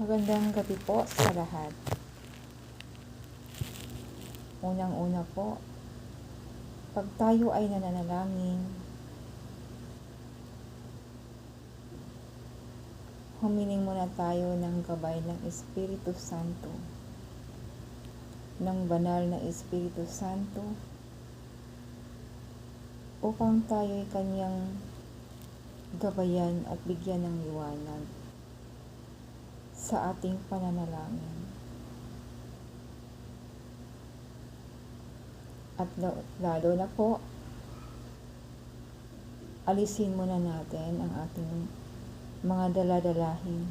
Magandang gabi po sa lahat. Unang-una po, pag tayo ay nananalangin, humiling muna tayo ng gabay ng Espiritu Santo, ng banal na Espiritu Santo, upang tayo ay kanyang gabayan at bigyan ng liwanag sa ating pananalangin. At lo- lalo na po, alisin muna natin ang ating mga daladalahin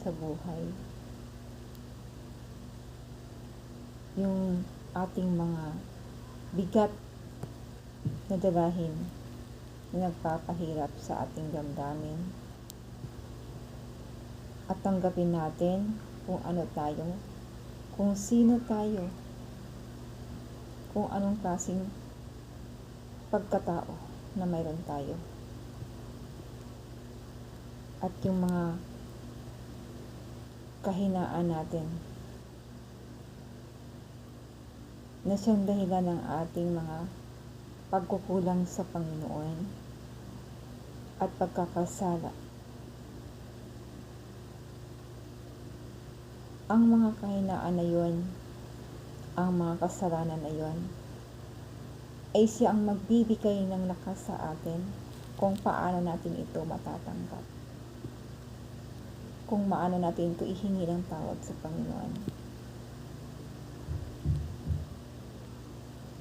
sa buhay. Yung ating mga bigat na dalahin na nagpapahirap sa ating damdamin at tanggapin natin kung ano tayo, kung sino tayo, kung anong klaseng pagkatao na mayroon tayo. At yung mga kahinaan natin na siyang dahilan ng ating mga pagkukulang sa Panginoon at pagkakasala ang mga kahinaan na yon, ang mga kasalanan na yon, ay siya ang magbibigay ng lakas sa atin kung paano natin ito matatanggap. Kung maano natin ito ihingi ng tawad sa Panginoon.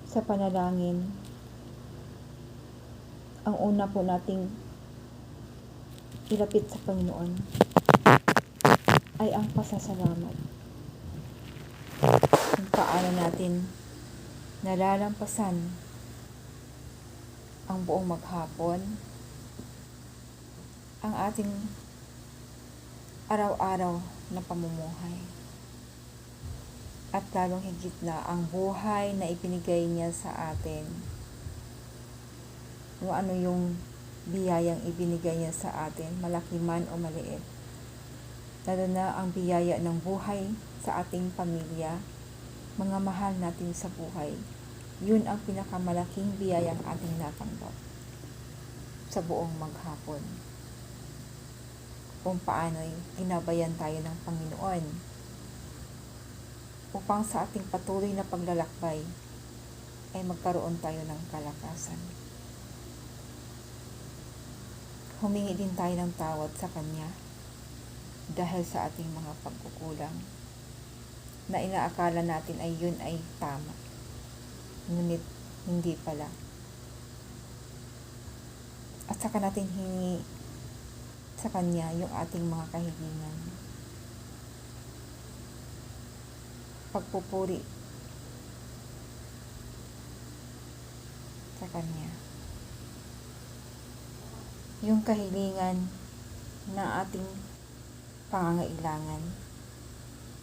Sa panalangin, ang una po nating ilapit sa Panginoon ay ang pasasalamat. Kung paano natin nalalampasan ang buong maghapon, ang ating araw-araw na pamumuhay. At lalong higit na ang buhay na ipinigay niya sa atin. Kung ano yung biyayang ibinigay niya sa atin, malaki man o maliit lalo na ang biyaya ng buhay sa ating pamilya, mga mahal natin sa buhay. Yun ang pinakamalaking biyayang ating natanggap sa buong maghapon. Kung paano'y ginabayan tayo ng Panginoon upang sa ating patuloy na paglalakbay ay magkaroon tayo ng kalakasan. Humingi din tayo ng tawad sa Kanya dahil sa ating mga pagkukulang na inaakala natin ay yun ay tama. Ngunit hindi pala. At saka natin hingi sa Kanya yung ating mga kahilingan. Pagpupuri sa Kanya. Yung kahilingan na ating pangangailangan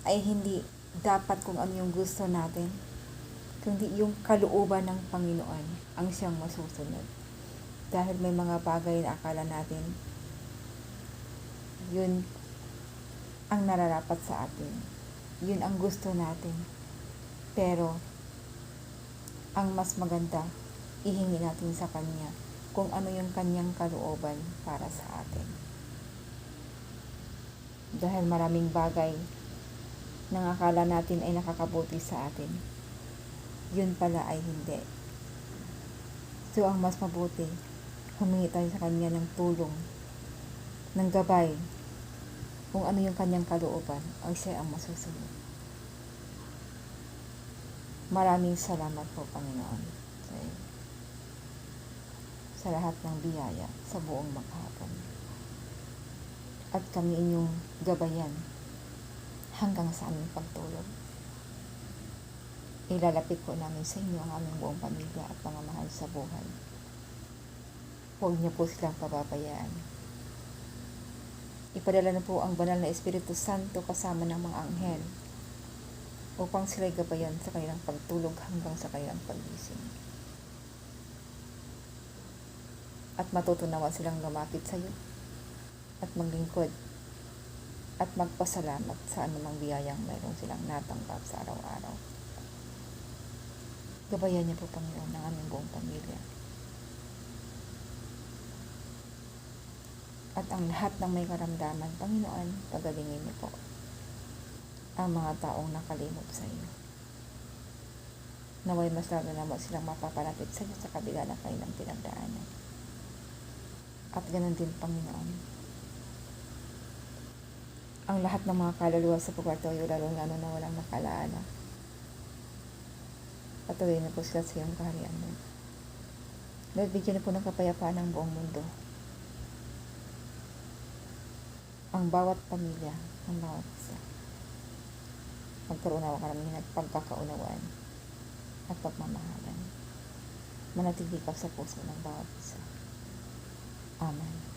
ay hindi dapat kung ano yung gusto natin, kundi yung kalooban ng Panginoon ang siyang masusunod. Dahil may mga bagay na akala natin, yun ang nararapat sa atin. Yun ang gusto natin. Pero, ang mas maganda, ihingi natin sa Kanya kung ano yung Kanyang kalooban para sa atin dahil maraming bagay na akala natin ay nakakabuti sa atin. Yun pala ay hindi. So, ang mas mabuti, humingi tayo sa Kanya ng tulong, ng gabay, kung ano yung Kanyang kalooban, ay siya ang masusunod. Maraming salamat po, Panginoon, sa, sa lahat ng biyaya sa buong maghapon at kami inyong gabayan hanggang sa aming pagtulog. Ilalapit po namin sa inyo ang aming buong pamilya at mga mahal sa buhay. Huwag niyo po silang pababayaan. Ipadala na po ang banal na Espiritu Santo kasama ng mga anghel upang sila'y gabayan sa kanilang pagtulog hanggang sa kanilang pagising. At matutunawa silang lumapit sa iyo at maglingkod at magpasalamat sa anumang biyayang mayroon silang natanggap sa araw-araw. Gabayan niyo po, Panginoon, ng aming buong pamilya. At ang lahat ng may karamdaman, Panginoon, pagalingin niyo po ang mga taong nakalimot sa iyo. Naway mas lalo na mo silang mapapalapit sa iyo sa kabila ng kanilang pinagdaanan. At ganun din, Panginoon, ang lahat ng mga kaluluwa sa purgatorio, lalo lalo na walang nakalaala. Patuloy na po sila sa iyong kaharian mo. Lord, bigyan na po ng kapayapaan ng buong mundo. Ang bawat pamilya, ang bawat isa. Magkaroon ako karamihan at pagkakaunawaan at pagmamahalan. Manatili ka sa puso ng bawat isa. Amen.